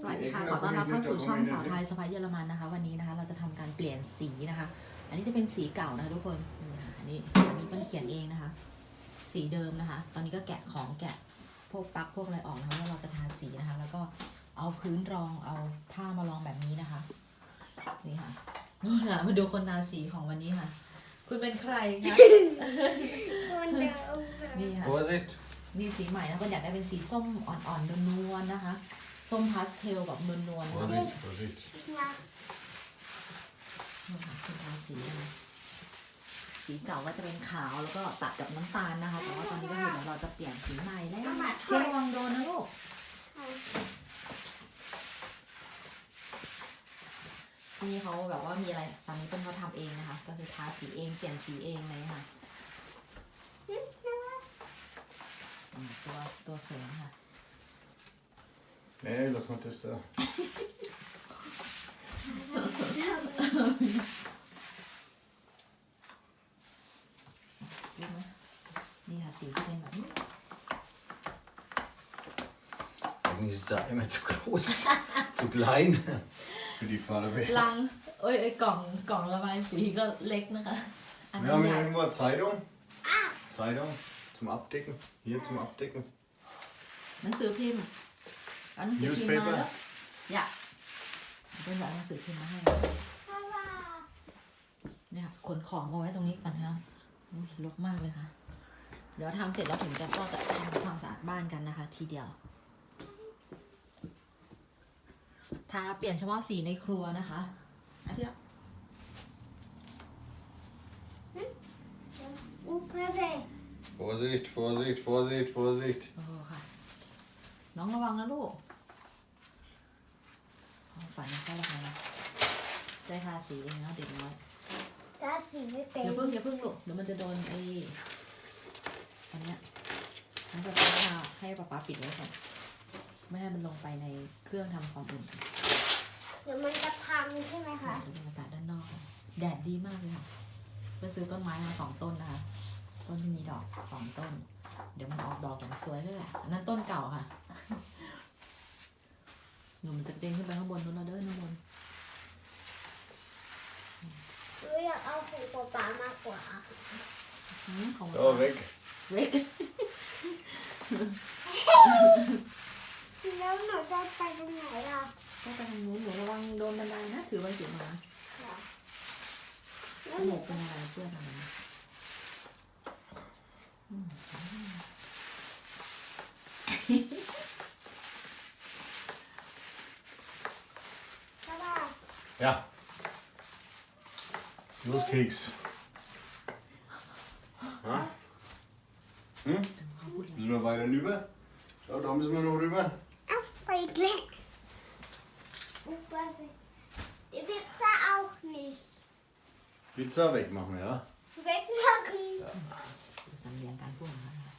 สวัสดีค่ะ ขอต้อนรับเข้าสู่ช่องสาวไทยสไปเยอรมันนะคะ วันนี้นะคะ เราจะทำการเปลี่ยนสีนะคะ อันนี้จะเป็นสีเก่านะคะทุกคน นี่ค่ะ อันนี้อันนี้เป็นเขียนเองนะคะ สีเดิมนะคะ ตอนนี้ก็แกะของแกะพวกปลั๊กพวกอะไรออกนะคะว่าเราจะทาสีนะคะ แล้วก็เอาพื้นรองเอาผ้ามารองแบบนี้นะคะ นี่ค่ะ นี่ค่ะ มาดูคนทาสีของวันนี้ค่ะ คุณเป็นใครคะคนเดิมนี่ค่ะ Vorsicht! นี่สีใหม่นะคนอยากได้เป็นสีส้มอ่อนๆนวลๆนะคะ ส้มพาสเทลแบบนวลๆนะคะ Vorsicht, Vorsicht. นะนี่ค่ะเป็นทาสีนะคะสีเก่าก็จะเป็นขาวแล้วก็ตัดกับน้ำตาลนะคะ แต่ว่าตอนนี้ก็คือเดี๋ยวเราจะเปลี่ยนสีใหม่แล้วเที่ระวังโดนนะลูก นี่เขาแบบว่ามีอะไรสามีเป็นเขาทำเองนะคะ ก็คือทาสีเองเปลี่ยนสีเองเลยค่ะอืมตัวตัวเสริมค่ะ Nee, lass mal das da. รู้ไหมนี่ค่ะสีจะเป็นแบบนี้ Eigentlich ist da immer zu groß, zu klein für die Farbe. ลังเอ้ยเอ้ยกล่องกล่องระบายสีก็เล็กนะคะ อัน Wir นั้น haben ใหญ่ hier irgendwo eine Zeitung. Zeitung zum Abdecken. Hier zum Abdecken. หนังสือพิมพ์ เอาหนังสือพิมพ์มา Newspaper แล้วอย่าเพิ่งเอาหนังสือพิมพ์มาให้นะเพราะว่าเนี่ยค่ะขนของมาไว้ตรงนี้ก่อนนะคะอุ๊ยรกมากเลยค่ะ เดี๋ยวทำเสร็จแล้วถึงจะก็จะทำความสะอาดบ้านกันนะคะ ทีเดียว ทาเปลี่ยนเฉพาะสีในครัวนะคะอาทิตย์ละอุปเด Vorsicht, Vorsicht, Vorsicht, Vorsicht. โอ้โหค่ะ น้องระวังนะลูก เอาฝันก็ระวังนะได้ทาสีเองนะเด็กน้อยตาสีไม่เป็นอย่าเพิ่งอย่าเพิ่งลูกเดี๋ยวมันจะโดนไอ้อันเนี้ยให้ป๊าป๊าทาให้ป๊าป๊าปิดไว้ก่อนไม่ให้มันลงไปในเครื่องทำความอุ่นเดี๋ยวมันจะพังใช่ไหมคะดูบรรยากาศด้านนอกค่ะแดดดีมากเลยค่ะเพื่อซื้อต้นไม้มาสองต้นนะคะ ต้นที่มีดอกสองต้น เดี๋ยวมันออกดอกอย่างสวยเลยแหละอันนั้นต้นเก่าค่ะ หนูมันจะเด้งขึ้นไปข้างบนนู้นแล้วเด้อข้างบนหนูอยากเอาของป๊าป๊ามากกว่าอืมของ So, weg. เล็กแล้วหนูจะไปตรงไหนล่ะก็ไปทางนู้นหนูระวังโดนบันไดนะ ถือใบถือมาแล้จวหมูนูกเป็นอะไรเพื่อนอะไรนะอืม เพราะว่า Ja. Los, Keks. Ha? Hm? เขาพูดอะไร Müssen wir weiter rüber? Schau, da müssen wir noch rüber. เอ้าไปอีกแล้วอุปเด die Pizza auch nicht Pizza wegmachen, ja? wegmachen ดูสำเนียงการพูดของเขานะคะ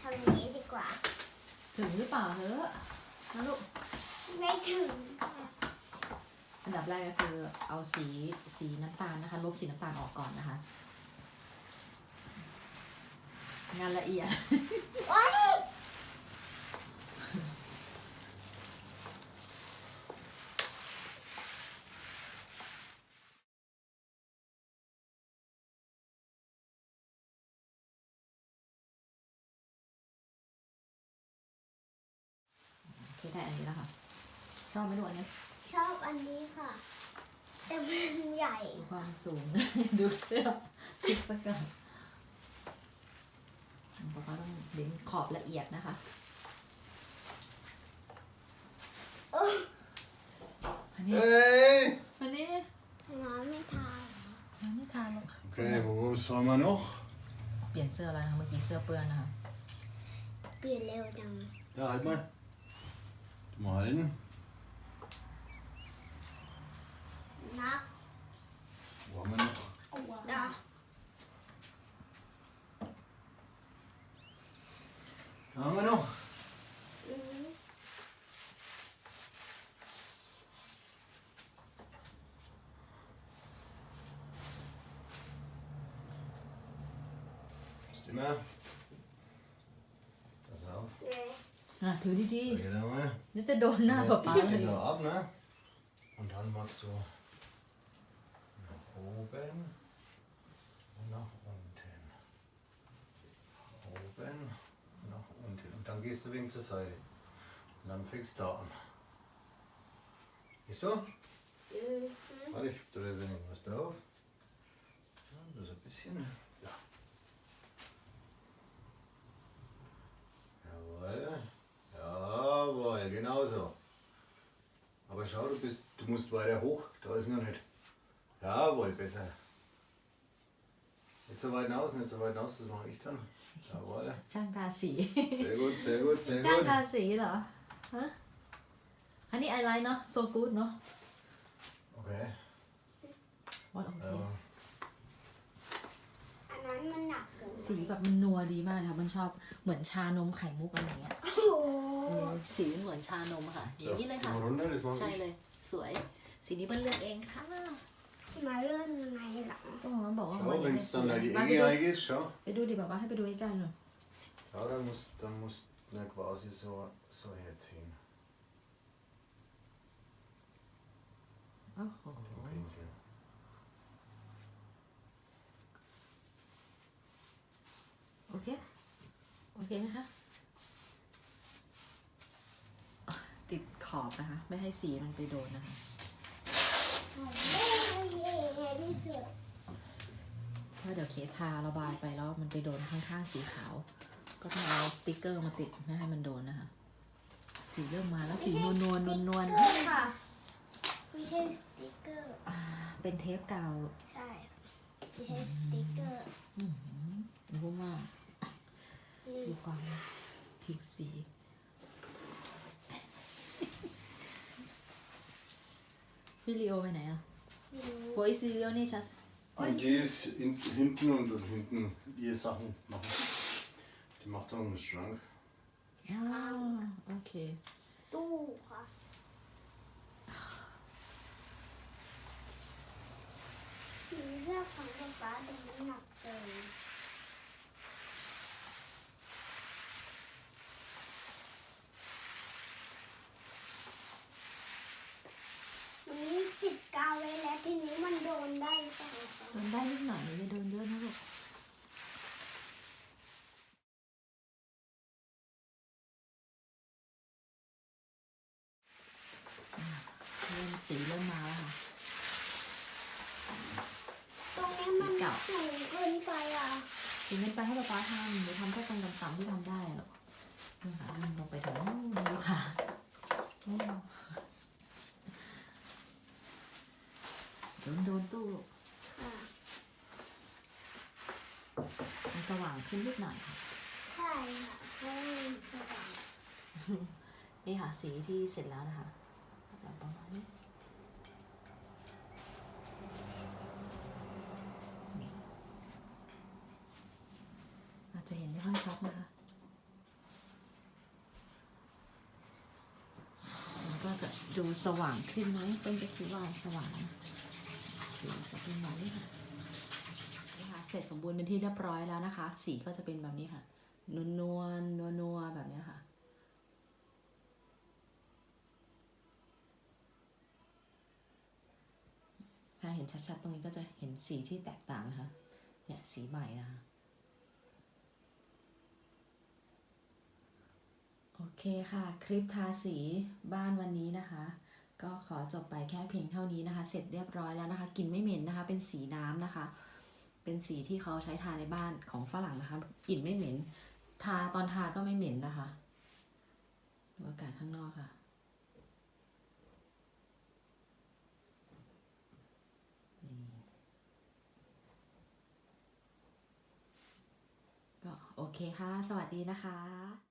ทำอย่างนี้ดีกว่า ถึงหรือเปล่าเถอะนะลูก ไม่ถึง อันดับแรกก็คือเอาสีสีน้ำตาลนะคะ ลบสีน้ำตาลออกก่อนนะคะ งานละเอียดได้อันนี้แล้วค่ะชอบไหมลูกอันนี้ ชอบอันนี้ค่ะ แต่มันใหญ่ดูความสูง ดูเสื้อชิคสกัดป๊าป๊าต้องเน้นขอบละเอียดนะคะ โอ้อันนี้ Hey! อันนี้น้องไม่ทานอันนี้ทานลูก Okay, wo sollen wir noch? เปลี่ยนเสื้อแล้วนะคะเมื่อกี้เสื้อเปื้อนนะคะ เปลี่ยนเร็วจัง Ja, halt mal. Du mal halten. นัก Wo haben wir noch? นัก Da haben wir noch. อืม Ist immer. Pass auf. เนี่ยอะถือดี So, genau mal. ๆนี่จะโดนหน้า Ja, ป๊าป๊า bisschen เลย da ab, ne? Und dann machst du nach oben und nach unten. Oben, nach unten. Und dann gehst du wegen zur Seite. Und dann fängst du da an. Siehst du? Warte, ich drehe da irgendwas drauf. Ja, das ein bisschen. So. Jawohl. Jawohl, genau so. Aber schau, du, bist, du musst weiter hoch. Da ist noch nicht. Jawohl, besser. Nicht so weit hinaus, nicht so weit hinaus, das mache ich dann. Jawohl. ช่างทาสี Sehr gut, sehr gut, sehr จ้าง gut. ทาสีเหรอ ฮะ อันนี้ไอไลน์เนาะ so good เนาะ Okay. วัดโอเค Ja. อันนั้นมันหนักเกินสีแบบมันนัวดีมากเลยค่ะมันชอบเหมือนชานมไข่มุกอะไรอย่างเงี้ยโอ้โหเออสีเหมือนชานมค่ะ อ So, ย่างนี้เลยค่ะ mal runter, das mache ใช่ ich. เลย สวย สีนี้เปิ้ลเลือกเองค่ะ มาเลื่อนยังไงหลังก็มันบอกว่า Schau, มันอยาก wenn ให้ es สี dann da die มาไป Ecke ดู reingehst, schau. ไปดูดิแบบว่าให้ไปดูใกล้ๆหน่อย Ja, dann musst dann musst du ja quasi so, so herziehen. โอ้โห Den Pinsel. โอเค โอเคนะคะอะติดขอบนะคะ ไม่ให้สีมันไปโดนนะคะ โอ้โห เย่ที่สุดเพราะเดี๋ยวเคสทาระบายไปแล้วมันไปโดนข้างๆสีขาว ก็ต้องเอาสติกเกอร์มาติดไม่ให้มันโดนนะคะ สีเริ่มมาแล้วสีนวลนวลนวลนวลสติ๊กเกอร์ค่ะไม่ใช่สติ๊กเกอร์ๆอ่าเป็นเทปกาวใช่ไม่ใช่สติ๊กเกอร์รู้ว่าอืมดูความผิวสีพี่ลีโอไปไหนอะ ไม่รู้โอ้ยซีเรียลนี่ชัด Und die ist in, hinten und, und hinten die Sachen machen. Die macht dann einen Schrank. อ๋อโอเคตู้ค่ะหนูชอบของป๊าป๊าแต่มันหนักเกินวันนี้ติดกาวไว้แล้วทีนี้มันโดนได้หรือเปล่าคะ โด นได้นิดหน่อยอย่าโดนเยอะนะลูกอะเริ่มสีเริ่มมาแล้วค่ะ ตรงนี้มันสีเก่า สูงเกินไปอะสีเงินไปให้ป๊าป๊าทำหรือทำแค่ตรงต่ำๆที่ทำได้หรอกนี่ค่ะมันลงไปถึงโอ้ดูค่ะโอ้โดนโดนตู้ลูก ค่ะ มันส ว่างขึ้นนิดหน่อยค่ะ ใช่ค่ะเพราะมันสว่างนี่ค่ะสีที่เสร็จแล้วนะคะก็จะประมาณนี้นี่อาจจะเห็นไม่ค่อยชัดนะคะมันก็จะดูสว่างขึ้นไหมเป็นก็คิดว่าสว่างนะสีจะเป็นแบบนี้ค่ะนี่ค่ะ เสร็จสมบูรณ์เป็นที่เรียบร้อยแล้วนะคะ สีก็จะเป็นแบบนี้ค่ะ นวลนวลนัวนัวแบบนี้ค่ะ ถ้าเห็นชัดๆ ตรงนี้ก็จะเห็นสีที่แตกต่างนะคะ เนี่ยสีใหม่นะคะโอเคค่ะ คลิปทาสีบ้านวันนี้นะคะ ก็ขอจบไปแค่เพียงเท่านี้นะคะ เสร็จเรียบร้อยแล้วนะคะกลิ่นไม่เหม็นนะคะ เป็นสีน้ำนะคะ เป็นสีที่เขาใช้ทาในบ้านของฝรั่งนะคะ กลิ่นไม่เหม็น ทาตอนทาก็ไม่เหม็นนะคะดูอากาศข้างนอกค่ะ ก็โอเคค่ะ สวัสดีนะคะ